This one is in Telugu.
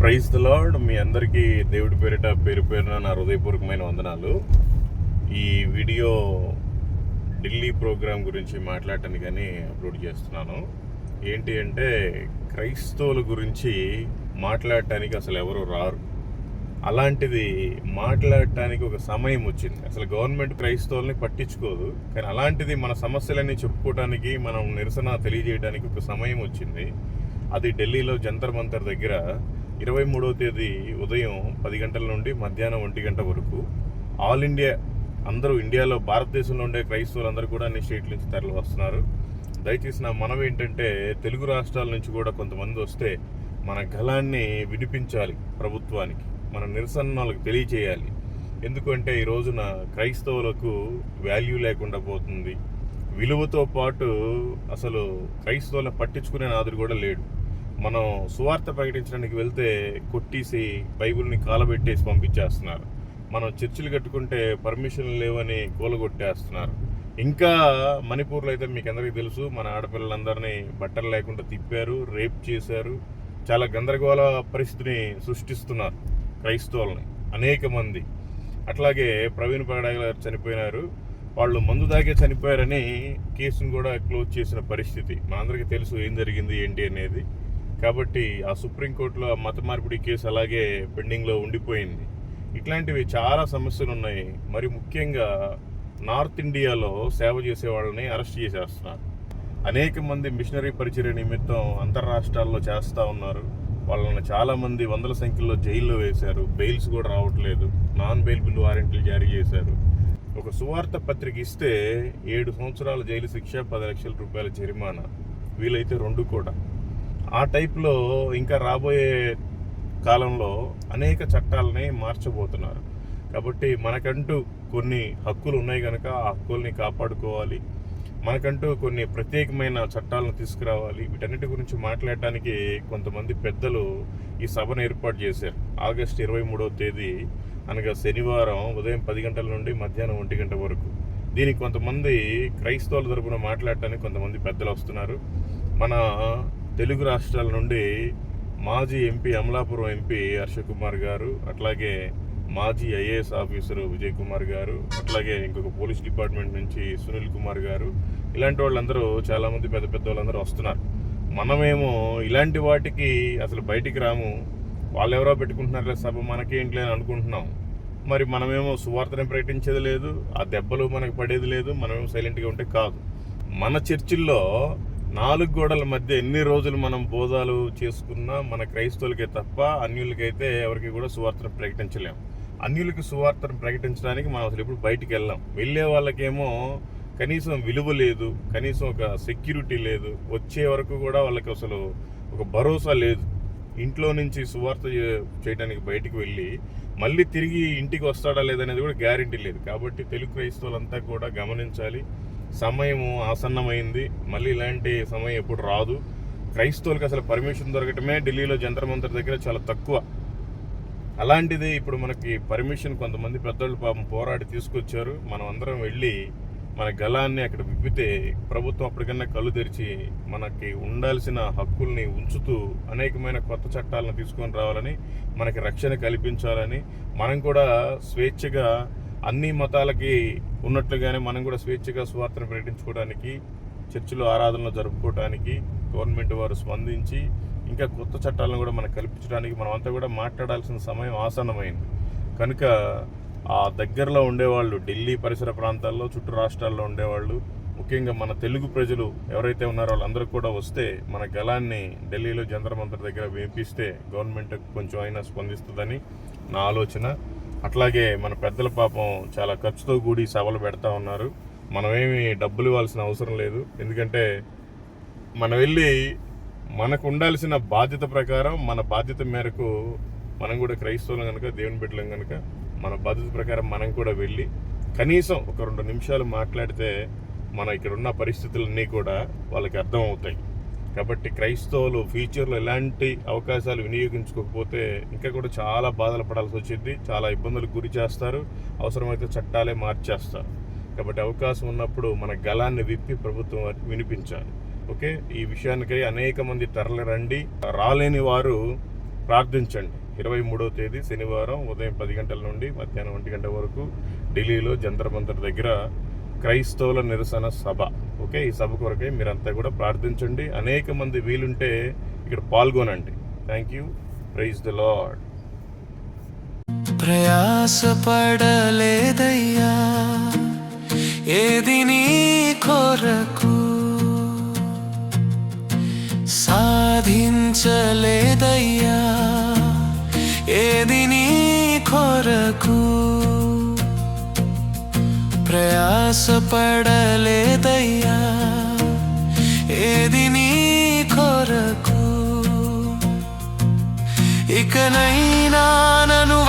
Praise the lord. మీ అందరికీ దేవుడి పేరిట పేరు పేరున నా హృదయపూర్వకమైన వందనాలు. ఈ వీడియో ఢిల్లీ ప్రోగ్రాం గురించి మాట్లాడటానికి కానీ అప్లోడ్ చేస్తున్నాను. ఏంటి అంటే క్రైస్తవుల గురించి మాట్లాడటానికి అసలు ఎవరు రారు. అలాంటిది మాట్లాడటానికి ఒక సమయం వచ్చింది. అసలు గవర్నమెంట్ క్రైస్తవుల్ని పట్టించుకోదు. కానీ అలాంటిది మన సమస్యలన్నీ చెప్పుకోవడానికి మనం నిరసన తెలియజేయడానికి ఒక సమయం వచ్చింది. అది ఢిల్లీలో జంతర్ మంతర్ దగ్గర ఇరవై మూడవ తేదీ ఉదయం పది గంటల నుండి మధ్యాహ్నం ఒంటి గంట వరకు ఆల్ ఇండియా అందరూ ఇండియాలో భారతదేశంలో ఉండే క్రైస్తవులందరూ కూడా అన్ని స్టేట్ల నుంచి తరలి వస్తున్నారు. దయచేసి నా మనం ఏంటంటే తెలుగు రాష్ట్రాల నుంచి కూడా కొంతమంది వస్తే మన గలాన్ని వినిపించాలి ప్రభుత్వానికి మన నిరసన వాళ్ళకి తెలియచేయాలి. ఎందుకంటే ఈ రోజున క్రైస్తవులకు వాల్యూ లేకుండా పోతుంది. విలువతో పాటు అసలు క్రైస్తవులను పట్టించుకునే నాదుడు కూడా లేడు. మనం సువార్త ప్రకటించడానికి వెళ్తే కొట్టేసి బైబిల్ని కాలబెట్టేసి పంపించేస్తున్నారు. మనం చర్చిలు కట్టుకుంటే పర్మిషన్లు లేవని కూలగొట్టేస్తున్నారు. ఇంకా మణిపూర్లో అయితే మీకు అందరికీ తెలుసు మన ఆడపిల్లలందరినీ బట్టలు లేకుండా తిప్పారు రేప్ చేశారు. చాలా గందరగోళ పరిస్థితిని సృష్టిస్తున్నారు క్రైస్తవులని అనేక మంది. అట్లాగే ప్రవీణ్ పగడా గారు చనిపోయినారు. వాళ్ళు మందు దాకే చనిపోయారని కేసును కూడా క్లోజ్ చేసిన పరిస్థితి. మనందరికీ తెలుసు ఏం జరిగింది ఏంటి అనేది. కాబట్టి ఆ సుప్రీంకోర్టులో ఆ మత మార్పిడి కేసు అలాగే పెండింగ్లో ఉండిపోయింది. ఇట్లాంటివి చాలా సమస్యలు ఉన్నాయి. మరి ముఖ్యంగా నార్త్ ఇండియాలో సేవ చేసే వాళ్ళని అరెస్ట్ చేసేస్తున్నారు. అనేక మంది మిషనరీ పరిచర్య నిమిత్తం అంతర్రాష్ట్రాల్లో చేస్తూ ఉన్నారు. వాళ్ళని చాలామంది వందల సంఖ్యలో జైల్లో వేశారు. బెయిల్స్ కూడా రావట్లేదు. నాన్ బెయిల్ బిల్ వారెంట్లు జారీ చేశారు. ఒక సువార్త పత్రిక ఇస్తే ఏడు సంవత్సరాల జైలు శిక్ష పది లక్షల రూపాయల జరిమానా. వీలైతే రెండు కూడా. ఆ టైప్లో ఇంకా రాబోయే కాలంలో అనేక చట్టాలని మార్చబోతున్నారు. కాబట్టి మనకంటూ కొన్ని హక్కులు ఉన్నాయి కనుక ఆ హక్కుల్ని కాపాడుకోవాలి. మనకంటూ కొన్ని ప్రత్యేకమైన చట్టాలను తీసుకురావాలి. వీటన్నిటి గురించి మాట్లాడటానికి కొంతమంది పెద్దలు ఈ సభను ఏర్పాటు చేశారు. ఆగస్టు ఇరవై మూడవ తేదీ అనగా శనివారం ఉదయం పది గంటల నుండి మధ్యాహ్నం ఒంటి గంట వరకు. దీనికి కొంతమంది క్రైస్తవుల తరపున మాట్లాడటానికి కొంతమంది పెద్దలు వస్తున్నారు. మన తెలుగు రాష్ట్రాల నుండి మాజీ ఎంపీ అమలాపురం ఎంపీ హర్ష కుమార్ గారు అట్లాగే మాజీ ఐఏఎస్ ఆఫీసరు విజయ్ కుమార్ గారు అట్లాగే ఇంకొక పోలీస్ డిపార్ట్మెంట్ నుంచి సునీల్ కుమార్ గారు. ఇలాంటి వాళ్ళందరూ చాలామంది పెద్ద పెద్ద వాళ్ళందరూ వస్తున్నారు. మనమేమో ఇలాంటి వాటికి అసలు బయటికి రాము. వాళ్ళు ఎవరో పెట్టుకుంటున్నారులే సభ మనకేంటి అని అనుకుంటున్నాం. మరి మనమేమో సువార్తని ప్రకటించేది లేదు ఆ దెబ్బలు మనకు పడేది లేదు మనమేమో సైలెంట్గా ఉంటే కాదు. మన చర్చిల్లో నాలుగు గోడల మధ్య ఎన్ని రోజులు మనం బోధాలు చేసుకున్నా మన క్రైస్తవులకే తప్ప అన్యులకైతే ఎవరికి కూడా సువార్తను ప్రకటించలేం. అన్యులకి సువార్తను ప్రకటించడానికి మనం అసలు ఇప్పుడు బయటికి వెళ్ళాం. వెళ్ళే వాళ్ళకేమో కనీసం విలువ లేదు కనీసం ఒక సెక్యూరిటీ లేదు వచ్చే వరకు కూడా వాళ్ళకి అసలు ఒక భరోసా లేదు. ఇంట్లో నుంచి సువార్త చేయడానికి బయటికి వెళ్ళి మళ్ళీ తిరిగి ఇంటికి వస్తాడా లేదనేది కూడా గ్యారంటీ లేదు. కాబట్టి తెలుగు క్రైస్తవులంతా కూడా గమనించాలి. సమయము ఆసన్నమైంది. మళ్ళీ ఇలాంటి సమయం ఎప్పుడు రాదు. క్రైస్తవులకు అసలు పర్మిషన్ దొరకటమే ఢిల్లీలో జంతర్ మంతర్ దగ్గర చాలా తక్కువ. అలాంటిది ఇప్పుడు మనకి పర్మిషన్ కొంతమంది పెద్దోళ్ళు పాపం పోరాడి తీసుకొచ్చారు. మనం అందరం వెళ్ళి మన గలాన్ని అక్కడ విప్పితే ప్రభుత్వం అప్పటికన్నా కళ్ళు తెరిచి మనకి ఉండాల్సిన హక్కుల్ని ఉంచుతూ అనేకమైన కొత్త చట్టాలను తీసుకొని రావాలని మనకి రక్షణ కల్పించాలని మనం కూడా స్వేచ్ఛగా అన్ని మతాలకి ఉన్నట్లుగానే మనం కూడా స్వేచ్ఛగా స్వార్థను ప్రకటించుకోవడానికి చర్చిలో ఆరాధనలు జరుపుకోవడానికి గవర్నమెంట్ వారు స్పందించి ఇంకా కొత్త చట్టాలను కూడా మనకు కల్పించడానికి మనమంతా కూడా మాట్లాడాల్సిన సమయం ఆసన్నమైంది. కనుక ఆ దగ్గరలో ఉండేవాళ్ళు ఢిల్లీ పరిసర ప్రాంతాల్లో చుట్టూ రాష్ట్రాల్లో ఉండేవాళ్ళు ముఖ్యంగా మన తెలుగు ప్రజలు ఎవరైతే ఉన్నారో వాళ్ళందరూ కూడా వస్తే మన గలాన్ని ఢిల్లీలో జంతర్ మంత్ర దగ్గర వినిపిస్తే గవర్నమెంట్ కొంచెం అయినా స్పందిస్తుందని నా ఆలోచన. అట్లాగే మన పెద్దల పాపం చాలా ఖర్చుతో కూడి సభలు పెడతా ఉన్నారు. మనమేమి డబ్బులు ఇవ్వాల్సిన అవసరం లేదు. ఎందుకంటే మనం వెళ్ళి మనకు ఉండాల్సిన బాధ్యత ప్రకారం మన బాధ్యత మేరకు మనం కూడా క్రైస్తవులం కనుక దేవుని బిడ్డలం కనుక మన బాధ్యత ప్రకారం మనం కూడా వెళ్ళి కనీసం ఒక రెండు నిమిషాలు మాట్లాడితే మన ఇక్కడ ఉన్న పరిస్థితులన్నీ కూడా వాళ్ళకి అర్థం అవుతాయి కాబట్టి క్రైస్తవులు ఫ్యూచర్లో ఎలాంటి అవకాశాలు వినియోగించుకోకపోతే ఇంకా కూడా చాలా బాధలు పడాల్సి వచ్చింది. చాలా ఇబ్బందులకు గురి చేస్తారు. అవసరమైతే చట్టాలే మార్చేస్తారు. కాబట్టి అవకాశం ఉన్నప్పుడు మన గలాన్ని విప్పి ప్రభుత్వం వినిపించాలి. ఓకే? ఈ విషయానికై అనేక మంది తరలి రండి. రాలేని వారు ప్రార్థించండి. ఇరవై మూడవ తేదీ శనివారం ఉదయం పది గంటల నుండి మధ్యాహ్నం ఒంటి గంట వరకు ఢిల్లీలో జంతర్ మంతర్ దగ్గర క్రైస్తవుల నిరసన సభ. ఓకే? ఈ సభ కొరకే మీరంతా కూడా ప్రార్థించండి. అనేక మంది వీలుంటే ఇక్కడ పాల్గొనండి. Thank you praise the Lord ప్రయాసపడలేదయ్యా ఏది నీ కొరకు సాధించలేదయ్యా ఏది నీ కొరకు ఆశపడలేదయ్యా. ఏది నీ కొరకు? ఇకనైనా నన్ను